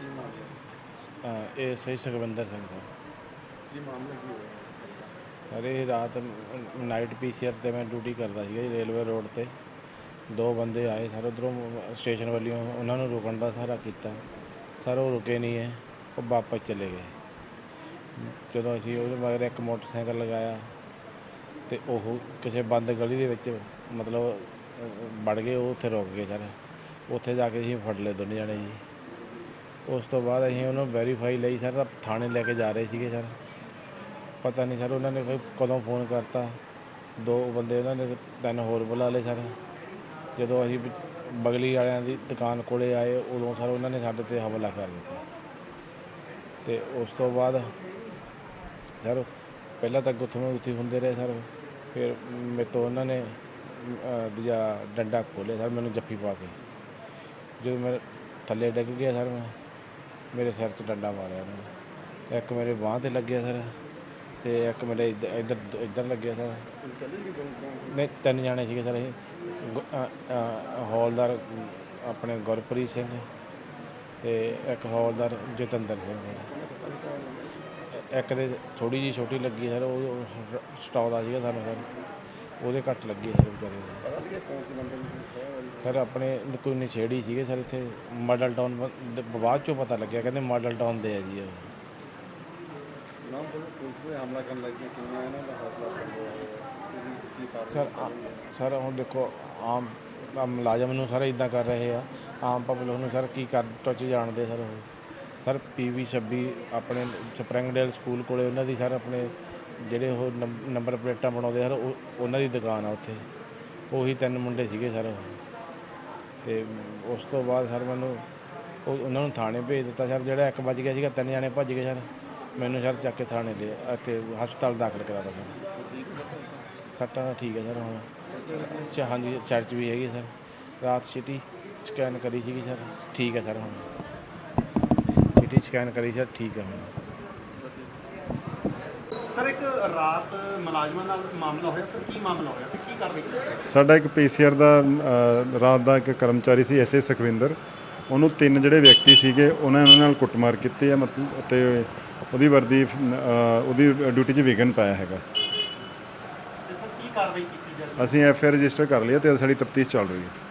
ਕੀ ਮਾਮਲਾ ਅ, ਇਹ ਸਹੀ ਸੁਖਵਿੰਦਰ ਸਿੰਘ ਸਰ। ਕੀ ਮਾਮਲਾ ਕੀ ਹੋਇਆ? ਅਰੇ ਰਾਤ ਨਾਈਟ ਪੀਸੀਆਰ ਤੇ ਮੈਂ ਡਿਊਟੀ ਕਰਦਾ ਸੀਗਾ ਜੀ ਰੇਲਵੇ ਰੋਡ ਤੇ। ਦੋ ਬੰਦੇ ਆਏ ਸਰ ਉਧਰੋਂ ਸਟੇਸ਼ਨ ਵੱਲੋਂ ਉਹਨਾਂ ਨੂੰ ਰੁਕਣ ਦਾ ਸਾਰਾ ਕੀਤਾ। ਸਰ ਉਹ ਰੁਕੇ ਨਹੀਂ ਹੈ ਉਹ ਵਾਪਸ ਚਲੇ ਗਏ। ਜਦੋਂ ਅਸੀਂ ਉਹਦੇ ਮਗਰ ਇੱਕ ਮੋਟਰਸਾਈਕਲ ਲਗਾਇਆ ਤੇ ਉਹ ਕਿਸੇ ਬੰਦ ਗਲੀ ਦੇ ਵਿੱਚ ਮਤਲਬ ਵੜ ਗਏ ਉਹ ਉੱਥੇ ਰੁਕ ਗਏ ਸਰ। ਉੱਥੇ ਜਾ ਕੇ ਅਸੀਂ ਫੜ ਲਏ ਦੋਨੇ ਜਣੇ ਜੀ। ਉਸ ਤੋਂ ਬਾਅਦ ਅਸੀਂ ਉਹਨੂੰ ਵੈਰੀਫਾਈ ਲਈ ਸਰ ਥਾਣੇ ਲੈ ਕੇ ਜਾ ਰਹੇ ਸੀਗੇ ਸਰ। ਪਤਾ ਨਹੀਂ ਸਰ ਉਹਨਾਂ ਨੇ ਕੋਈ ਕਦੋਂ ਫੋਨ ਕਰਤਾ। ਦੋ ਬੰਦੇ ਉਹਨਾਂ ਨੇ ਤਿੰਨ ਹੋਰ ਬੁਲਾ ਲਏ ਸਰ। ਜਦੋਂ ਅਸੀਂ ਬਗਲੀ ਵਾਲਿਆਂ ਦੀ ਦੁਕਾਨ ਕੋਲੇ ਆਏ ਉਦੋਂ ਸਰ ਉਹਨਾਂ ਨੇ ਸਾਡੇ ਤੇ ਹਮਲਾ ਕਰ ਦਿੱਤਾ। ਤੇ ਉਸ ਤੋਂ ਬਾਅਦ ਸਰ ਪਹਿਲਾਂ ਤਾਂ ਗੁੱਥਮ ਗੁੱਥੀ ਹੁੰਦੇ ਰਹੇ ਸਰ। ਫਿਰ ਮੇਰੇ ਤੋਂ ਉਹਨਾਂ ਨੇ ਅਹ, ਦੂਜਾ ਡੰਡਾ ਖੋਲ੍ਹਿਆ ਸਰ ਮੈਨੂੰ ਜੱਫੀ ਪਾ ਕੇ। ਜਦੋਂ ਮੈਂ ਥੱਲੇ ਡਿੱਗ ਗਿਆ ਸਰ ਮੈਂ ਮੇਰੇ ਸਿਰ 'ਚ ਡੰਡਾ ਮਾਰਿਆ ਉਹਨਾਂ ਨੇ। ਇੱਕ ਮੇਰੇ ਬਾਂਹ ਤੇ ਲੱਗਿਆ ਸਰ ਅਤੇ ਇੱਕ ਮੇਰੇ ਇੱਧ- ਇੱਧਰ ਇੱਧਰ ਲੱਗਿਆ ਸਰ। ਕੱਲੇ ਨਹੀਂ, ਤਿੰਨ ਜਾਣੇ ਸੀਗੇ ਸਰ ਇਹ। ਹੌਲਦਾਰ ਆਪਣੇ ਗੁਰਪ੍ਰੀਤ ਸਿੰਘ ਅਤੇ ਇੱਕ ਹੌਲਦਾਰ ਜਤਿੰਦਰ ਸਿੰਘ ਸਰ। ਸੱਟਾਂ ਦੀ ਇੱਕ ਦੇ ਥੋੜੀ ਜੀ ਛੋਟੀ ਲੱਗੀ ਸਰ, ਉਹ ਸਟਾਉਂਦਾ ਸੀਗਾ ਸਾਨੂੰ ਸਰ। ਉਹਦੇ ਘੱਟ ਲੱਗੀ ਸਰ ਵਿਚਾਰੇ ਦੇ। ਪਤਾ ਨਹੀਂ ਕੌਣ ਸੀ ਬੰਦੇ ਨੂੰ ਖੋਇਆ ਵਾਲੀ ਸਰ ਆਪਣੇ ਕੋਈ ਨਸ਼ੇੜੀ ਸੀਗੇ ਸਰ ਇੱਥੇ ਮਾਡਲ ਟਾਊਨ ਬ- ਬਾਅਦ ਚੋਂ ਪਤਾ ਲੱਗਿਆ ਕਹਿੰਦੇ ਮਾਡਲ ਟਾਊਨ ਦੇ ਆ ਜੀ ਉਹ ਨਾਮ ਤੋਂ ਪੁਲਿਸ ਨੇ ਹਮਲਾ ਕਰਨ ਲੱਗੀ ਕਿੰਨਾ ਇਹਨਾਂ ਦਾ ਹੌਸਲਾ ਹੋਇਆ ਹੈ ਕੀ ਕਾਰਨ ਸਰ ਆ- ਸਰ ਹੁਣ ਦੇਖੋ ਆਮ ਆਮ ਮੁਲਾਜ਼ਮ ਨੂੰ ਸਰ ਇਦਾਂ ਕਰ ਰਹੇ ਆ ਆਮ ਪਬਲਿਕ ਨੂੰ ਸਰ ਕੀ ਕਰ ਟੱਚ ਜਾਣਦੇ ਸਰ ਉਹ। ਸਰ ਪੀਵੀ 26 ਆਪਣੇ ਸਪਰਿੰਗਡੇਲ ਸਕੂਲ ਕੋਲੇ ਉਹਨਾਂ ਦੀ ਸਰ ਆਪਣੇ ਜਿਹੜੇ ਉਹ ਨੰਬ- ਨੰਬਰ ਪਲੇਟਾਂ ਬਣਾਉਂਦੇ ਸਰ ਉਹ, ਉਹਨਾਂ ਦੀ ਦੁਕਾਨ ਆ ਉੱਥੇ। ਉਹੀ ਤਿੰਨ ਮੁੰਡੇ ਸੀਗੇ ਸਰ। ਉਹ ਤੇ ਉਸ ਤੋਂ ਬਾਅਦ ਸਰ ਮੈਨੂੰ ਉਹ, ਉਹਨਾਂ ਨੂੰ ਥਾਣੇ ਭੇਜ ਦਿੱਤਾ ਸਰ। ਜਿਹੜਾ ਇੱਕ ਵੱਜ ਗਿਆ ਸੀਗਾ, ਤਿੰਨ ਜਾਣੇ ਭੱਜ ਗਏ ਸਰ। ਮੈਨੂੰ ਸਰ ਚੱਕ ਕੇ ਥਾਣੇ ਲਿਆ ਅਤੇ ਹਸਪਤਾਲ ਦਾਖਲ ਕਰਾ ਦਿੱਤਾ ਸਰ। ਸੱਟਾਂ ਠੀਕ ਹੈ ਸਰ, ਹੁਣ। ਅੱਛਾ, ਹਾਂਜੀ, ਚਰਚ ਵੀ ਹੈਗੀ ਸਰ। ਰਾਤ ਸਿਟੀ ਸਕੈਨ ਕਰੀ ਸੀਗੀ ਸਰ। ਠੀਕ ਹੈ ਸਰ ਹੁਣ। ਸਿਟੀ ਸਕੈਨ ਕਰੀ ਸਰ, ਠੀਕ ਹੈ ਹੁਣ। ਸਰ ਇੱਕ ਰਾਤ ਮੁਲਾਜ਼ਮਾਂ ਨਾਲ ਮਾਮਲਾ ਹੋਇਆ ਸਰ ਕੀ ਮਾਮਲਾ ਹੋਇਆ ਤੇ ਕੀ ਕਾਰਵਾਈ ਕੀਤੀ ਸਾਡਾ ਇੱਕ ਪੀਸੀਆਰ ਦਾ ਅ, ਰਾਤ ਦਾ ਇੱਕ ਕਰਮਚਾਰੀ ਸੀ ਐਸਏ ਸੁਖਵਿੰਦਰ। ਉਹਨੂੰ ਤਿੰਨ ਜਿਹੜੇ ਵਿਅਕਤੀ ਸੀਗੇ ਉਹਨਾਂ ਨੇ ਉਹਨਾਂ ਨਾਲ ਕੁੱਟਮਾਰ ਕੀਤੀ ਹੈ ਮਤਲਬ ਅਤੇ ਉਹਦੀ ਵਰਦੀ ਅ, ਉਹਦੀ ਡਿਊਟੀ 'ਚ ਵਿਘਨ ਪਾਇਆ ਹੈਗਾ। ਤੇ ਸਰ ਕੀ ਕਾਰਵਾਈ ਕੀਤੀ ਜਾਵੇ ਅਸੀਂ ਐਫ ਆਈ ਰਜਿਸਟਰ ਕਰ ਲਿਆ ਤੇ ਸਾਡੀ ਤਫਤੀਸ਼ ਚੱਲ ਰਹੀ ਹੈ।